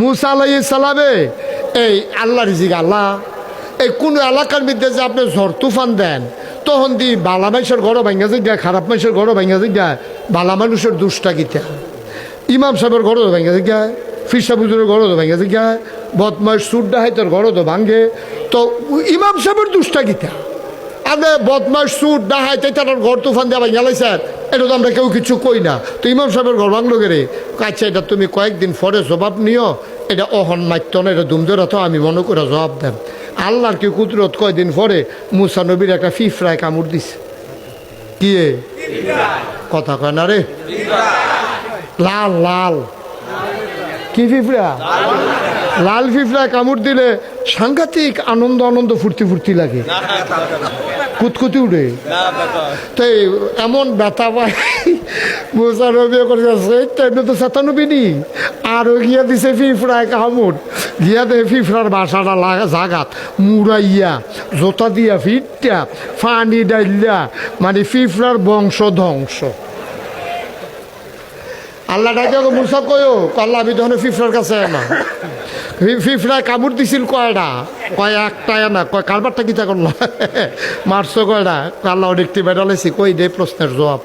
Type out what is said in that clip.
মুসা আলাই সালামে, এই আল্লাহ রিজিক আল্লাহ, এই কোনো এলাকার মধ্যে যে আপনি ঝড় তুফান দেন, তখন দি বালা মানুষের ঘরও ভাঙ্গা যায়, খারাপ মানুষের ঘরও ভাঙ্গা যায় বালা মানুষের দুষ্টা গীতা ইমাম সাহেবের ঘরও ভাঙ্গা যায় ফিরসা বুজুরের ঘরও ভাঙ্গা যায় বদমাস সুড্ডা হাইতের তো ভাঙ্গে তো ইমাম সাহেবের দুষ্টা গীতা আপনি বদমাস সুর সুট ডাহাইতে তার ঘর তুফান দেওয়া গেলাই স্যার এটা তো আমরা কেউ কিছু কই না। তো ইমাম সাহেবের ঘর ভাঙলো গেরে আচ্ছা এটা তুমি কয়েকদিন পরে জবাব নিও। এটা অহন মাত্য না এটা দুমদরা তো আমি মনে করে জবাব দেন আল্লাহর কি কুদরত? কয়দিন পরে মুসানবীর একটা ফিফরায় কামড় দিছে। কি কথা কয় না রে? লাল লাল। কি ফিফরা? লাল ফিফরায় কামড় দিলে সাংঘাতিক আনন্দ আনন্দ ফুর্তি ফুর্তি লাগে। কুতকুতি উঠে। তাই এমন ব্যথা পায় মোসানবী করেছে তো সাতানবী নি আর গিয়া দিছে ফিফড়ায় কামড়। গিয়া দে ফিফড়ার বাসাটা লাগা জাগাত মুড়াইয়া জোতা দিয়া ফিটটা ফানি ডাইল্লা মানে ফিফড়ার বংশ ধ্বংস। আল্লাহ ডাকে মুসা কয়ো? আল্লাহ আমি তখন ফিফড়ার কাছে না। ফিফড়ায় কামড় দিছিল কয়টা কয় একটা না, কয় কারবারটা কিতা করল? মারছো কয়টা আল্লাহ দেখতে বেড়ালেছি কই দে প্রশ্নের জবাব?